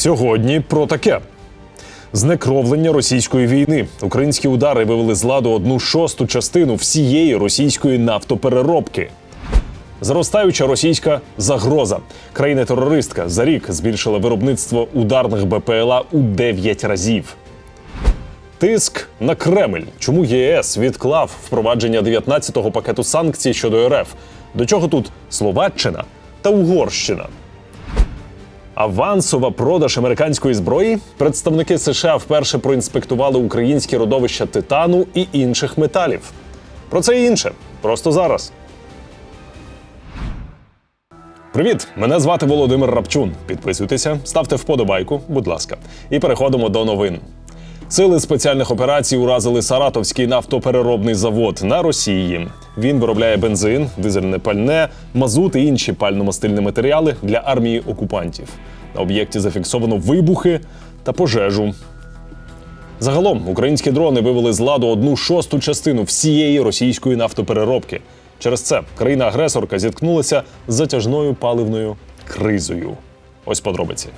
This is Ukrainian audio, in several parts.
Сьогодні про таке. Знекровлення російської війни. Українські удари вивели з ладу одну шосту частину всієї російської нафтопереробки. Зростаюча російська загроза. Країна-терористка за рік збільшила виробництво ударних БПЛА у 9 разів. Тиск на Кремль. Чому ЄС відклав впровадження 19-го пакету санкцій щодо РФ? До чого тут Словаччина та Угорщина? Авансова продаж американської зброї. Представники США вперше проінспектували українські родовища титану і інших металів. Про це і інше просто зараз. Привіт! Мене звати Володимир Рапчун. Підписуйтеся, ставте вподобайку, будь ласка, і переходимо до новин. Сили спеціальних операцій уразили Саратовський нафтопереробний завод на Росії. Він виробляє бензин, дизельне пальне, мазут і інші пально-мастильні матеріали для армії окупантів. На об'єкті зафіксовано вибухи та пожежу. Загалом українські дрони вивели з ладу одну шосту частину всієї російської нафтопереробки. Через це країна-агресорка зіткнулася з затяжною паливною кризою. Ось подробиці.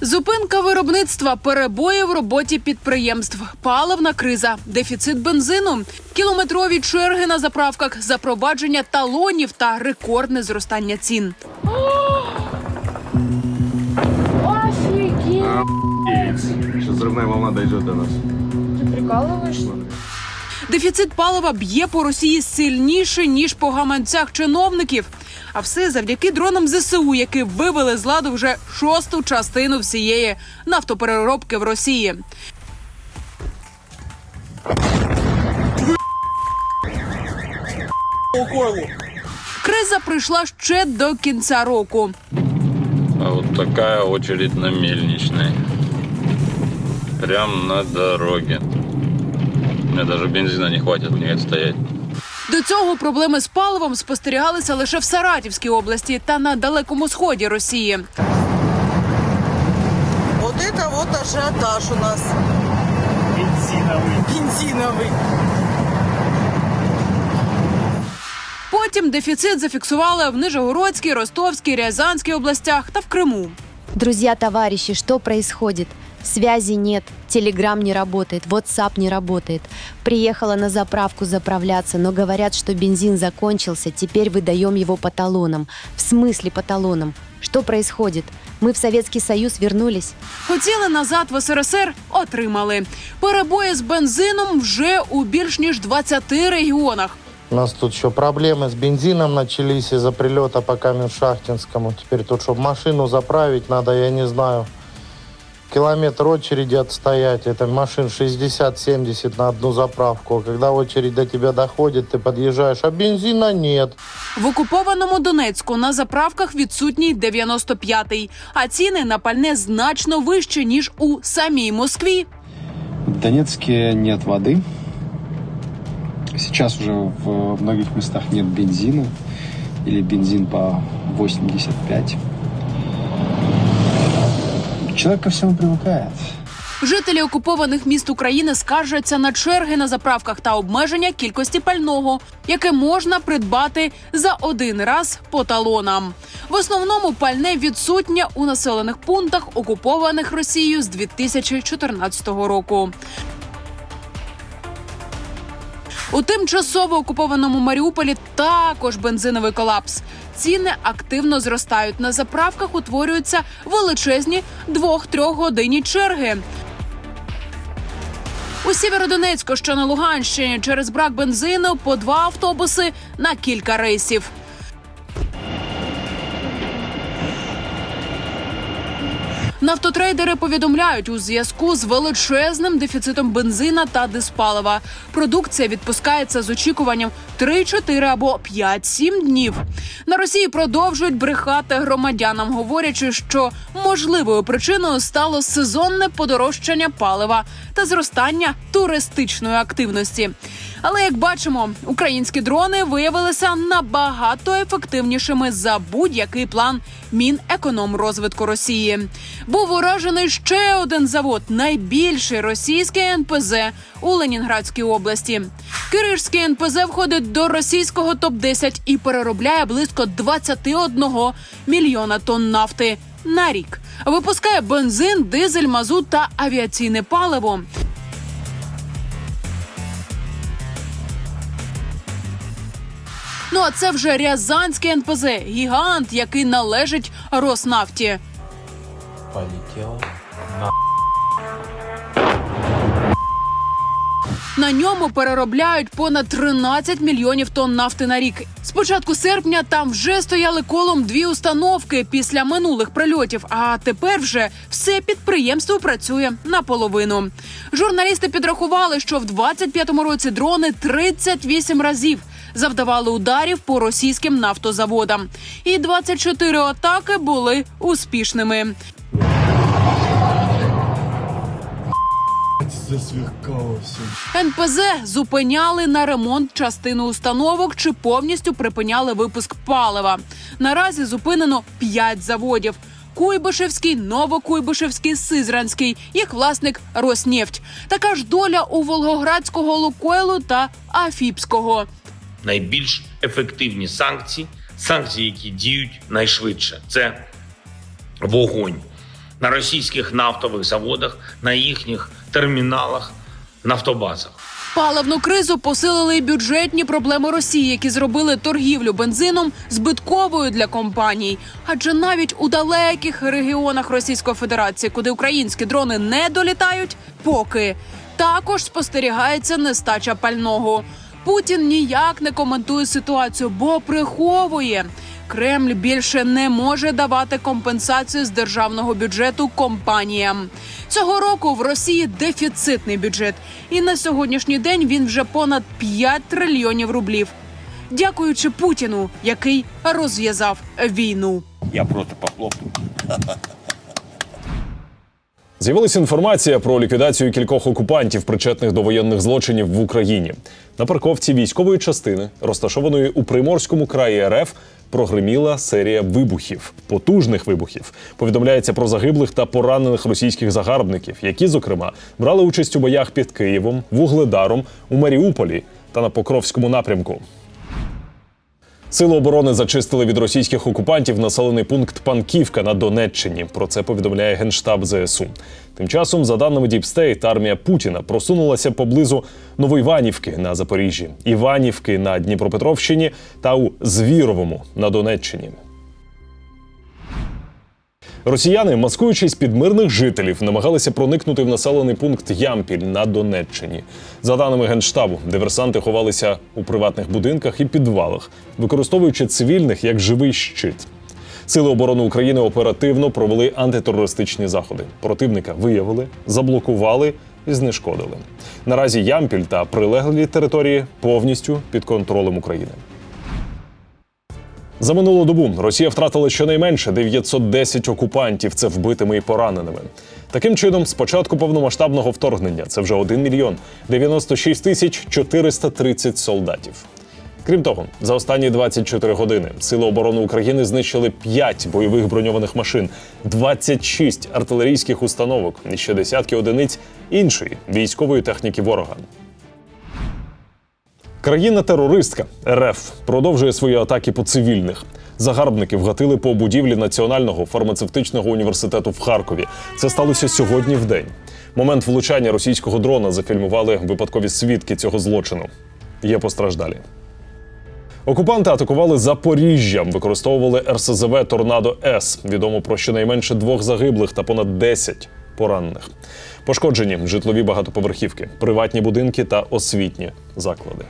Зупинка виробництва, перебої в роботі підприємств, паливна криза, дефіцит бензину, кілометрові черги на заправках, запровадження талонів та рекордне зростання цін. Офигеть! Сейчас взрывная волна дойдет до нас. Ты прикалываешься? Дефіцит палива б'є по Росії сильніше ніж по гаманцях чиновників. А все завдяки дронам ЗСУ, які вивели з ладу вже шосту частину всієї нафтопереробки в Росії. Криза прийшла ще до кінця року. А вот такая очередь на мельничной. Прям на дороге. Мне даже бензина не хватит мне стоять. До цього проблеми з паливом спостерігалися лише в Саратівській області та на далекому сході Росії. Вот это вот ажиотаж у нас. Бензиновый. Бензиновый. Потім дефіцит зафіксували в Нижегородській, Ростовській, Рязанській областях та в Криму. Друзья, товарищи, что происходит? Связи нет, телеграм не работает, WhatsApp не работает. Приехала на заправку заправляться, но говорят, что бензин закончился, теперь выдаем его по талонам. В смысле по талонам? Что происходит? Мы в Советский Союз вернулись? Хотіли назад в СРСР, отримали. Перебої з бензином вже у більш ніж 20 регіонах. У нас тут еще проблемы с бензином начались из-за прилета по Каменшахтинскому. Теперь тут, чтобы машину заправить, надо, я не знаю, километр очереди отстоять. Это машин 60-70 на одну заправку. А Когда очередь до тебя доходит, ты подъезжаешь, а бензина нет. В окупованому Донецьку на заправках відсутній 95-й, а ціни на пальне значно вищі ніж у самій Москві. В Донецке нет воды. Сейчас уже в многих местах нет бензина. Или бензин по 85. Человек ко всему привыкает. Жителі окупованих міст України скаржаться на черги на заправках та обмеження кількості пального, яке можна придбати за один раз по талонам. В основному пальне відсутнє у населених пунктах, окупованих Росією з 2014 року. У тимчасово окупованому Маріуполі також бензиновий колапс. Ціни активно зростають. На заправках утворюються величезні двох-трьох годинні черги. У Сєвєродонецьку, що на Луганщині, через брак бензину по два автобуси на кілька рейсів. Нафтотрейдери повідомляють у зв'язку з величезним дефіцитом бензина та диспалива. Продукція відпускається з очікуванням 3-4 або 5-7 днів. На Росії продовжують брехати громадянам, говорячи, що можливою причиною стало сезонне подорожчання палива та зростання туристичної активності. Але як бачимо, українські дрони виявилися набагато ефективнішими за будь-який план Мінекономрозвитку Росії. Був уражений ще один завод, найбільший російський НПЗ у Ленінградській області. Киришський НПЗ входить до російського топ 10 і переробляє близько 21 мільйона тонн нафти на рік. Випускає бензин, дизель, мазут та авіаційне паливо. Ну а це вже Рязанський НПЗ, гігант, який належить Роснафті. На ньому переробляють понад 13 мільйонів тонн нафти на рік. З початку серпня там вже стояли колом дві установки після минулих прильотів. А тепер вже все підприємство працює наполовину. Журналісти підрахували, що в 25-му році дрони 38 разів завдавали ударів по російським нафтозаводам. І 24 атаки були успішними. НПЗ зупиняли на ремонт частину установок чи повністю припиняли випуск палива. Наразі зупинено 5 заводів. Куйбишевський, Новокуйбишевський, Сизранський, їх власник Роснефть. Така ж доля у Волгоградського Лукойлу та Афіпського. Найбільш ефективні санкції, санкції, які діють найшвидше. Це вогонь на російських нафтових заводах, на їхніх терміналах, нафтобазах. Паливну кризу посилили й бюджетні проблеми Росії, які зробили торгівлю бензином збитковою для компаній. Адже навіть у далеких регіонах Російської Федерації, куди українські дрони не долітають, поки також спостерігається нестача пального. Путін ніяк не коментує ситуацію, бо приховує. Кремль більше не може давати компенсацію з державного бюджету компаніям. Цього року в Росії дефіцитний бюджет, і на сьогоднішній день він вже понад 5 трильйонів рублів. Дякуючи Путіну, який розв'язав війну. Я просто похлопаю. З'явилася інформація про ліквідацію кількох окупантів, причетних до воєнних злочинів в Україні. На парковці військової частини, розташованої у Приморському краї РФ, прогриміла серія вибухів, потужних вибухів. Повідомляється про загиблих та поранених російських загарбників, які, зокрема, брали участь у боях під Києвом, Вугледаром, у Маріуполі та на Покровському напрямку. Сили оборони зачистили від російських окупантів населений пункт Панківка на Донеччині. Про це повідомляє генштаб ЗСУ. Тим часом, за даними Діпстейт, армія Путіна просунулася поблизу Новоіванівки на Запоріжжі, Іванівки на Дніпропетровщині та у Звіровому на Донеччині. Росіяни, маскуючись під мирних жителів, намагалися проникнути в населений пункт Ямпіль на Донеччині. За даними генштабу, диверсанти ховалися у приватних будинках і підвалах, використовуючи цивільних як живий щит. Сили оборони України оперативно провели антитерористичні заходи. Противника виявили, заблокували і знешкодили. Наразі Ямпіль та прилеглі території повністю під контролем України. За минулу добу Росія втратила щонайменше 910 окупантів. Це вбитими і пораненими. Таким чином, з початку повномасштабного вторгнення це вже 1 мільйон 96 тисяч 430 солдатів. Крім того, за останні 24 години Сили оборони України знищили 5 бойових броньованих машин, 26 артилерійських установок і ще десятки одиниць іншої військової техніки ворога. Країна-терористка РФ продовжує свої атаки по цивільних. Загарбники вгатили по будівлі Національного фармацевтичного університету в Харкові. Це сталося сьогодні в день. Момент влучання російського дрона зафільмували випадкові свідки цього злочину. Є постраждалі. Окупанти атакували Запоріжжя, використовували РСЗВ Торнадо С. Відомо про щонайменше двох загиблих та понад 10 поранених. Пошкоджені житлові багатоповерхівки, приватні будинки та освітні заклади.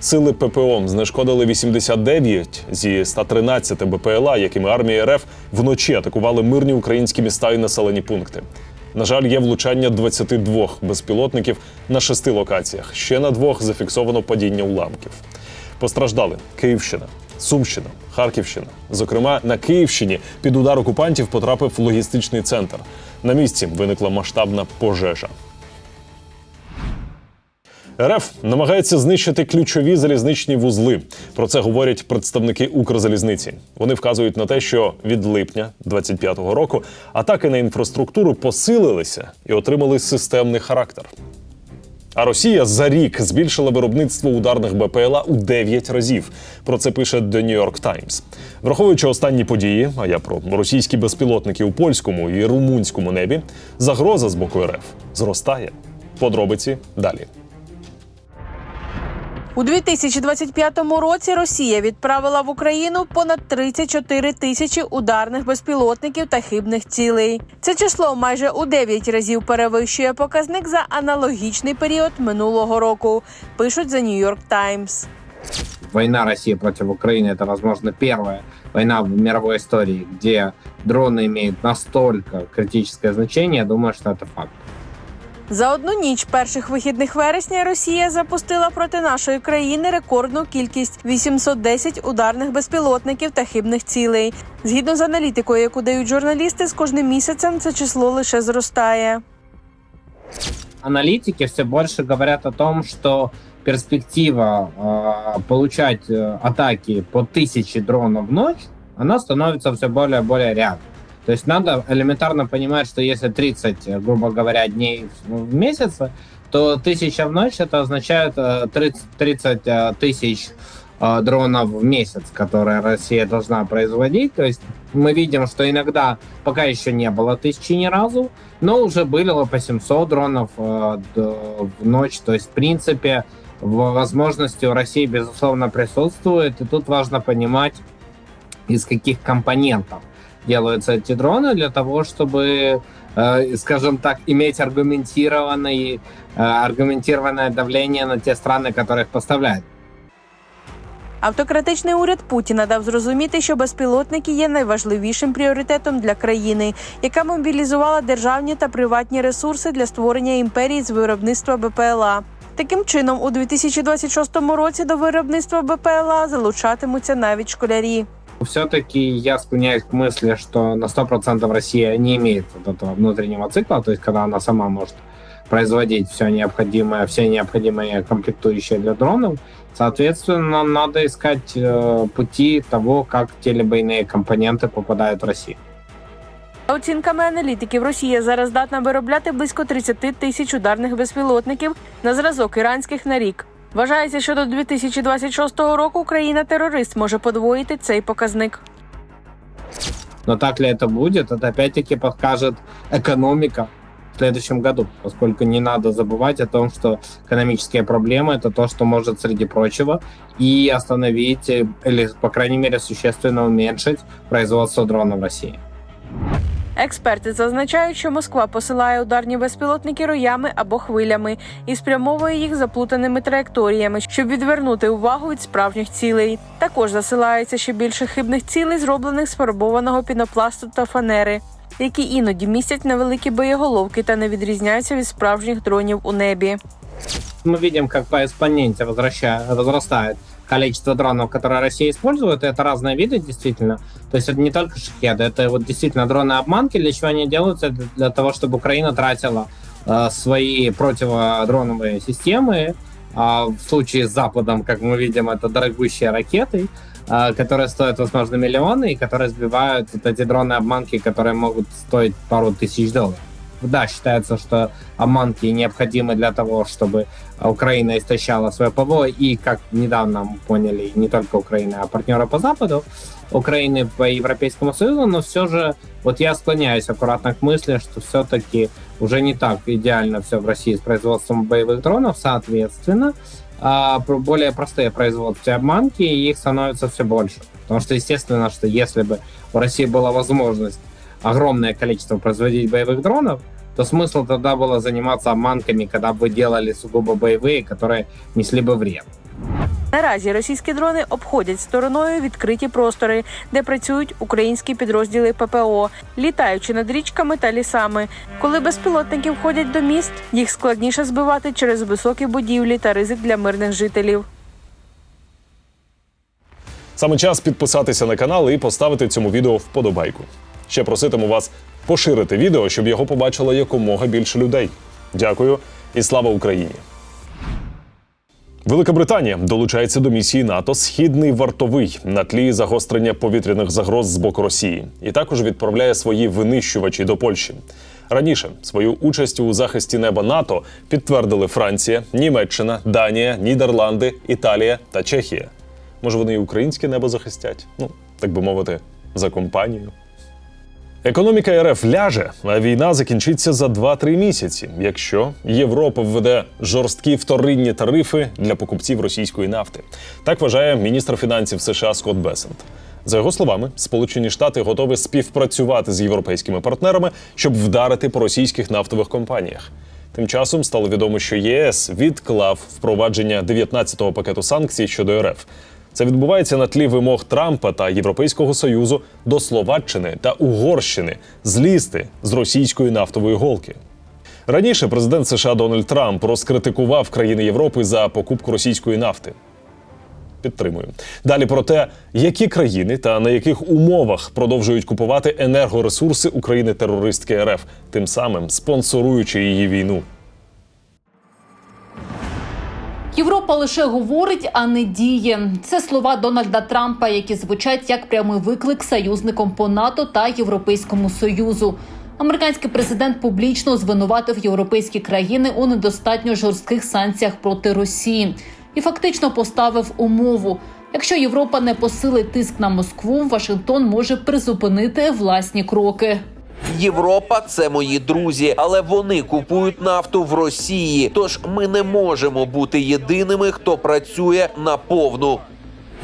Сили ППО знешкодили 89 зі 113 БПЛА, якими армія РФ вночі атакували мирні українські міста і населені пункти. На жаль, є влучання 22 безпілотників на шести локаціях. Ще на двох зафіксовано падіння уламків. Постраждали Київщина, Сумщина, Харківщина. Зокрема, на Київщині під удар окупантів потрапив логістичний центр. На місці виникла масштабна пожежа. РФ намагається знищити ключові залізничні вузли. Про це говорять представники Укрзалізниці. Вони вказують на те, що від липня 25-го року атаки на інфраструктуру посилилися і отримали системний характер. А Росія за рік збільшила виробництво ударних БПЛА у 9 разів. Про це пише The New York Times. Враховуючи останні події, а я про російські безпілотники у польському і румунському небі, загроза з боку РФ зростає. Подробиці далі. У 2025 році Росія відправила в Україну понад 34 тисячі ударних безпілотників та хибних цілей. Це число майже у 9 разів перевищує показник за аналогічний період минулого року. Пишуть The New York Times. Война России против Украины это, возможно, первая война в мировой истории, где дроны имеют настолько критическое значение. Я думаю, что это факт. За одну ніч перших вихідних вересня Росія запустила проти нашої країни рекордну кількість 810 ударних безпілотників та хибних цілей. Згідно з аналітикою, яку дають журналісти, з кожним місяцем це число лише зростає. Аналитики все больше говорят о том, что перспектива э, получать э, атаки по тысяче дронов в ночь, она становится все более и более реальной. То есть надо элементарно понимать, что если 30, э, грубо говоря, дней в месяц, то тысяча в ночь это означает э, 30, 30 э, тысяч дронов в месяц, которые Россия должна производить. То есть мы видим, что иногда пока еще не было тысячи ни разу, но уже было по 700 дронов в ночь. То есть, в принципе, возможности у России, безусловно, присутствует. И тут важно понимать, из каких компонентов делаются эти дроны для того, чтобы, э, скажем так, иметь аргументированный, э, аргументированное давление на те страны, которые их поставляют. Автократичний уряд Путіна дав зрозуміти, що безпілотники є найважливішим пріоритетом для країни, яка мобілізувала державні та приватні ресурси для створення імперії з виробництва БПЛА. Таким чином, у 2026 році до виробництва БПЛА залучатимуться навіть школярі. Все-таки я склоняюсь к мысли, что на 100% Россия не имеет вот этого внутреннего цикла, то есть когда она сама может производить все необходимое, все необходимые комплектующие для дронов. Соответственно, надо искать э, пути того, как те либо иные компоненты попадают в Россию. За оцінками аналітиків, Росія зараз здатна виробляти близько 30 тисяч ударних безпілотників на зразок іранських на рік. Вважається, що до 2026 року країна-терорист може подвоїти цей показник. Но так ли это будет, это опять-таки покажет экономика в следующем году, поскольку не надо забывать о том, что экономические проблемы это то, что может, среди прочего, и остановить э, или, по крайней мере, существенно уменьшить производство дронов в России. Експерти зазначають, що Москва посилає ударні безпілотники роями або хвилями і спрямовує їх заплутаними траєкторіями, щоб відвернути увагу від справжніх цілей. Також засилається ще більше хибних цілей, зроблених з фарбованого пінопласту та фанери, які іноді містять невеликі боєголовки та не відрізняються від справжніх дронів у небі. Мы видим, как по экспоненте возрастает количество дронов, которые Россия использует. И это разные виды, действительно. То есть это не только шахеды, это вот действительно дроны-обманки. Для чего они делаются? Для- того, чтобы Украина тратила э, свои противодроновые системы. А в случае с Западом, как мы видим, это дорогущие ракеты, э, которые стоят, возможно, миллионы, и которые сбивают вот эти дроны-обманки, которые могут стоить пару тысяч долларов. Да, считается, что обманки необходимы для того, чтобы Украина истощала свое ПВО, и, как недавно мы поняли, не только Украина, а партнеры по Западу, Украины по Европейскому Союзу, но все же вот я склоняюсь аккуратно к мысли, что все-таки уже не так идеально все в России с производством боевых дронов, соответственно, а, более простые производства обманки, их становится все больше. Потому что, естественно, что если бы у России была возможность огромное количество производить боевых дронов, то смысл тогда было заниматься обманками, когда бы вы делали сугубо боевые, которые несли бы вред. Наразі російські дрони обходять стороною відкриті простори, де працюють українські підрозділи ППО, літаючи над річками та лісами. Коли безпілотники входять до міст, їх складніше збивати через високі будівлі та ризик для мирних жителів. Саме час підписатися на канал і поставити цьому відео вподобайку. Ще проситиму вас поширити відео, щоб його побачило якомога більше людей. Дякую і слава Україні! Велика Британія долучається до місії НАТО Східний вартовий на тлі загострення повітряних загроз з боку Росії, і також відправляє свої винищувачі до Польщі. Раніше свою участь у захисті неба НАТО підтвердили Франція, Німеччина, Данія, Нідерланди, Італія та Чехія. Може, вони і українське небо захистять? Ну, так би мовити, за компанію. Економіка РФ ляже, а війна закінчиться за 2-3 місяці, якщо Європа введе жорсткі вторинні тарифи для покупців російської нафти. Так вважає міністр фінансів США Скотт Бесент. За його словами, Сполучені Штати готові співпрацювати з європейськими партнерами, щоб вдарити по російських нафтових компаніях. Тим часом стало відомо, що ЄС відклав впровадження 19-го пакету санкцій щодо РФ. Це відбувається на тлі вимог Трампа та Європейського союзу до Словаччини та Угорщини злізти з російської нафтової голки. Раніше президент США Дональд Трамп розкритикував країни Європи за покупку російської нафти. Підтримую. Далі про те, які країни та на яких умовах продовжують купувати енергоресурси України терористки РФ, тим самим спонсоруючи її війну. Європа лише говорить, а не діє. Це слова Дональда Трампа, які звучать як прямий виклик союзникам по НАТО та Європейському Союзу. Американський президент публічно звинуватив європейські країни у недостатньо жорстких санкціях проти Росії і фактично поставив умову: якщо Європа не посилить тиск на Москву, Вашингтон може призупинити власні кроки. Європа це мої друзі, але вони купують нафту в Росії. Тож ми не можемо бути єдиними, хто працює на повну.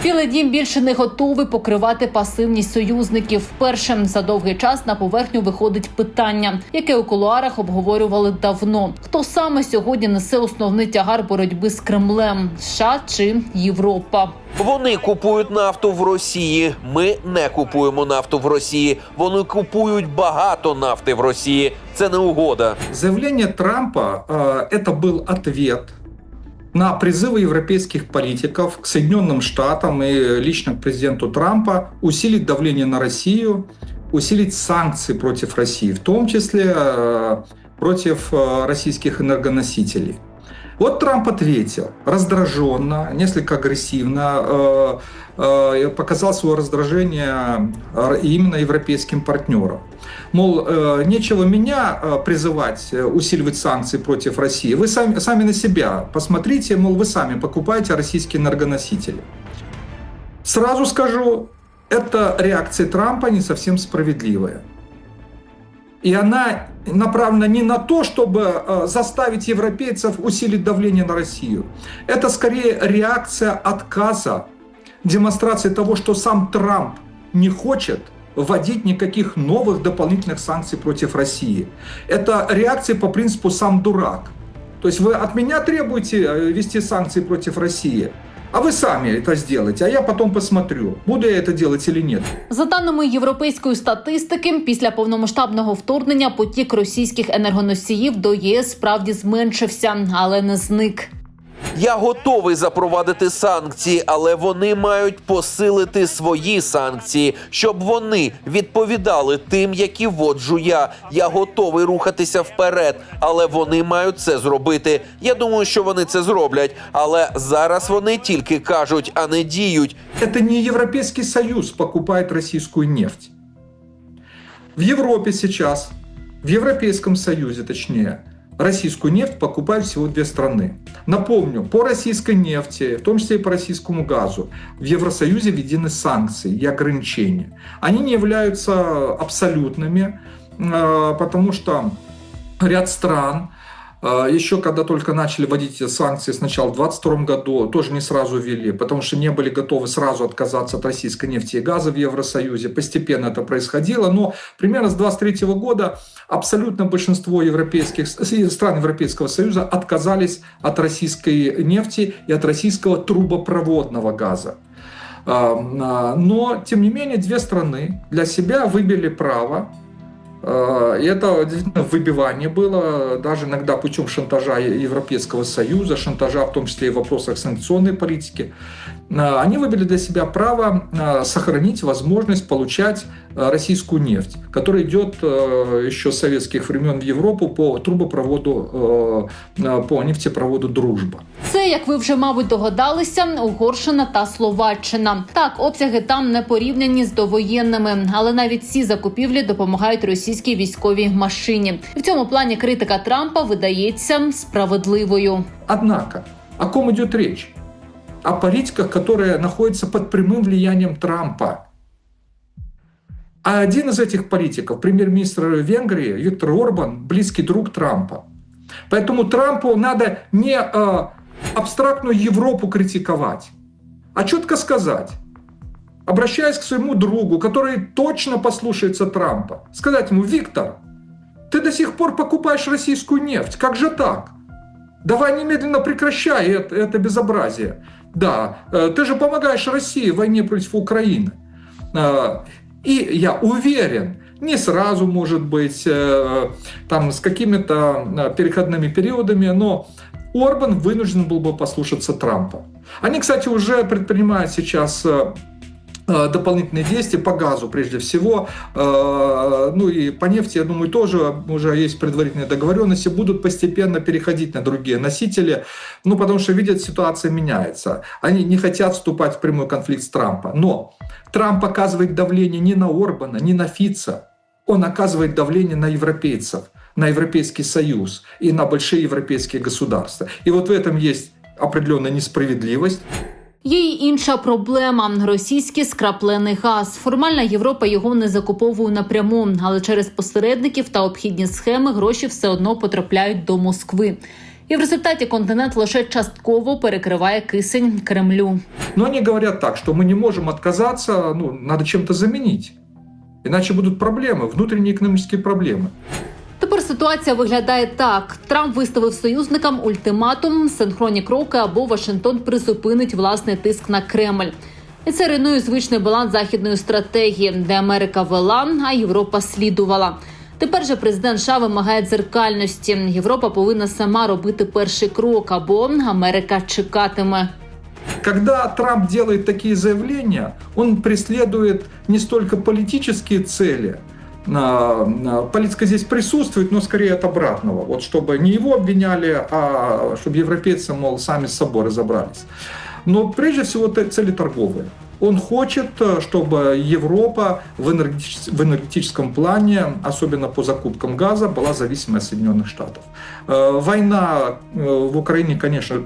Білий дім більше не готовий покривати пасивність союзників. Вперше за довгий час на поверхню виходить питання, яке у кулуарах обговорювали давно. Хто саме сьогодні несе основний тягар боротьби з Кремлем? США чи Європа? Вони купують нафту в Росії. Ми не купуємо нафту в Росії. Вони купують багато нафти в Росії. Це не угода. Заявление Трампа э, это был ответ на призывы европейских политиков к Соединенным Штатам и лично к президенту Трампа усилить давление на Россию, усилить санкции против России, в том числе э, против э, российских энергоносителей. Вот Трамп ответил раздраженно, несколько агрессивно, э, э, показал свое раздражение э, именно европейским партнерам. Мол, нечего меня призывать усиливать санкции против России. Вы сами, сами на себя посмотрите, мол, вы сами покупаете российские энергоносители. Сразу скажу, эта реакция Трампа не совсем справедливая. И она направлена не на то, чтобы э, заставить европейцев усилить давление на Россию. Это скорее реакция отказа, демонстрация того, что сам Трамп не хочет вводить никаких новых дополнительных санкций против России. Это реакция по принципу «сам дурак». То есть вы от меня требуете э, ввести санкции против России, а вы сами это сделаете, а я потом посмотрю, буду я это делать или нет. За даними європейської статистики, після повномасштабного вторгнення потік російських енергоносіїв до ЄС справді зменшився, але не зник. Я готовий запровадити санкції, але вони мають посилити свої санкції, щоб вони відповідали тим, які вводжу я. Я готовий рухатися вперед, але вони мають це зробити. Я думаю, що вони це зроблять, але зараз вони тільки кажуть, а не діють. Это не Европейский Союз покупает российскую нефть. В Европе сейчас, в Европейском Союзе точнее, российскую нефть покупают всего две страны. Напомню, по российской нефти, в том числе и по российскому газу, в Евросоюзе введены санкции и ограничения. Они не являются абсолютными, э, потому что ряд стран э, еще когда только начали вводить санкции сначала в 2022 году, тоже не сразу ввели, потому что не были готовы сразу отказаться от российской нефти и газа в Евросоюзе. Постепенно это происходило, но примерно с 2023 года абсолютно большинство европейских стран Европейского Союза отказались от российской нефти и от российского трубопроводного газа. А, а, Но, тем не менее, две страны для себя выбили право И это действительно выбивание было, даже иногда путем шантажа Европейского Союза, шантажа в том числе и в вопросах санкционной политики. Э, Они выбили для себя право э, сохранить возможность получать э, российскую нефть, которая идет э, еще с советских времен в Европу по трубопроводу, э, э, по нефтепроводу «Дружба». Це Це, як ви вже мабуть догадалися, Угорщина та Словаччина. Так, обсяги там не порівняні з довоєнними, але навіть ці закупівлі допомагають російській військовій машині. В цьому плані критика Трампа видається справедливою. Однако, о ком идет речь? О политиках, которые находятся под прямым влиянием Трампа. А один из этих политиков, премьер-министр Венгрии Виктор Орбан, близкий друг Трампа. Поэтому Трампу надо не э, абстрактную Европу критиковать, а четко сказать, обращаясь к своему другу, который точно послушается Трампа, сказать ему, Виктор, ты до сих пор покупаешь российскую нефть, как же так? Давай немедленно прекращай это, это безобразие. Да, э, ты же помогаешь России в войне против Украины. Э, И я уверен, не сразу, может быть, э, там с какими-то переходными периодами, но Орбан вынужден был бы послушаться Трампа. Они, кстати, уже предпринимают сейчас э, э, дополнительные действия по газу прежде всего, Э, ну и по нефти, я думаю, тоже уже есть предварительные договоренности, будут постепенно переходить на другие носители, ну потому что видят, ситуация меняется. Они не хотят вступать в прямой конфликт с Трампом. Но Трамп оказывает давление не на Орбана, не на Фица, он оказывает давление на европейцев, на Европейский Союз и на большие европейские государства. И вот в этом есть определенная несправедливость. Є й інша проблема російський скраплений газ. Формальна Європа його не закуповує напряму, але через посередників та обхідні схеми гроші все одно потрапляють до Москви. І в результаті континент лише частково перекриває кисень Кремлю. Но они говорят так, что мы не можем отказаться, ну, надо чем-то заменить. Иначе будут проблемы, внутренние экономические проблемы. Тепер ситуація виглядає так: Трамп виставив союзникам ультиматум, синхронні кроки або Вашингтон призупинить власний тиск на Кремль. І це руйнує звичний баланс західної стратегії, де Америка вела, а Європа слідувала. Тепер же президент США вимагає дзеркальності. Європа повинна сама робити перший крок, або Америка чекатиме. Когда Трамп делает такие заявления, он преследует не столько политические цели, политика здесь присутствует, но скорее от обратного. Вот чтобы не его обвиняли, а чтобы европейцы, мол, сами с собой разобрались. Но прежде всего цели торговые. Он хочет, э, чтобы Европа в, энергетич- в энергетическом плане, особенно по закупкам газа, была зависимой от Соединенных Штатов. Э, Война э, в Украине, конечно,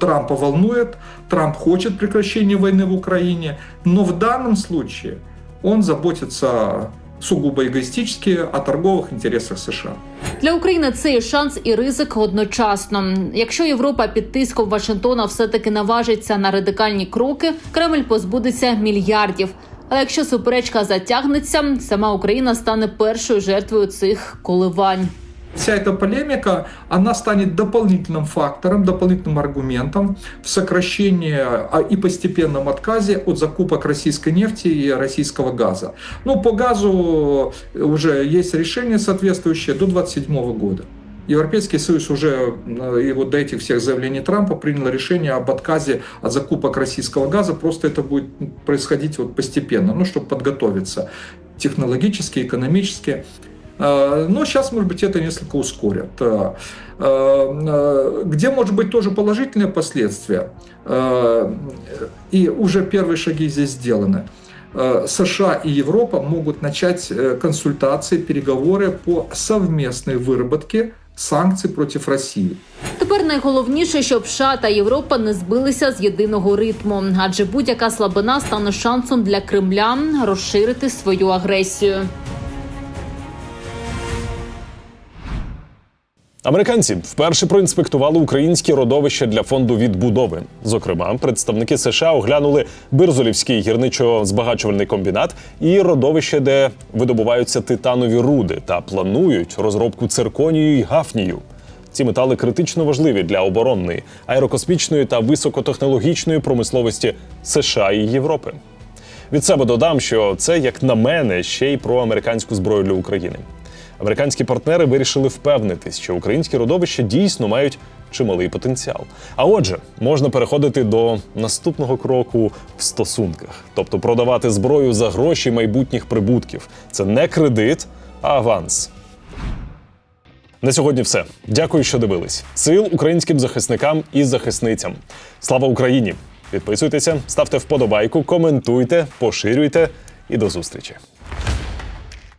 Трампа волнует, Трамп хочет прекращения войны в Украине, но в данном случае он заботится сугубо егоїстичні, о торгових інтересах США. Для України це і шанс і ризик одночасно. Якщо Європа під тиском Вашингтона все таки наважиться на радикальні кроки, Кремль позбудеться мільярдів. Але якщо суперечка затягнеться, сама Україна стане першою жертвою цих коливань. Вся эта полемика, она станет дополнительным фактором, дополнительным аргументом в сокращении а, и постепенном отказе от закупок российской нефти и российского газа. Ну, по газу уже есть решение соответствующее до 2027 года. Европейский Союз уже э, и вот до этих всех заявлений Трампа принял решение об отказе от закупок российского газа. Просто это будет происходить вот постепенно, ну, чтобы подготовиться технологически, экономически. Э, Но сейчас, может быть, это несколько ускорят. Э, э, Где, может быть, тоже положительные последствия, э, и уже первые шаги здесь сделаны. Э, США и Европа могут начать э, консультации, переговоры по совместной выработке санкций против России. Тепер найголовніше, щоб США та Європа не збилися з єдиного ритму, адже будь-яка слабина стане шансом для Кремля розширити свою агресію. Американці вперше проінспектували українські родовища для фонду відбудови. Зокрема, представники США оглянули Бирзолівський гірничо-збагачувальний комбінат і родовище, де видобуваються титанові руди, та планують розробку цирконію і гафнію. Ці метали критично важливі для оборонної, аерокосмічної та високотехнологічної промисловості США і Європи. Від себе додам, що це, як на мене, ще й про американську зброю для України. Американські партнери вирішили впевнитись, що українські родовища дійсно мають чималий потенціал. А отже, можна переходити до наступного кроку в стосунках, тобто продавати зброю за гроші майбутніх прибутків. Це не кредит, а аванс. На сьогодні все. Дякую, що дивились. Сил українським захисникам і захисницям. Слава Україні! Підписуйтеся, ставте вподобайку, коментуйте, поширюйте і до зустрічі.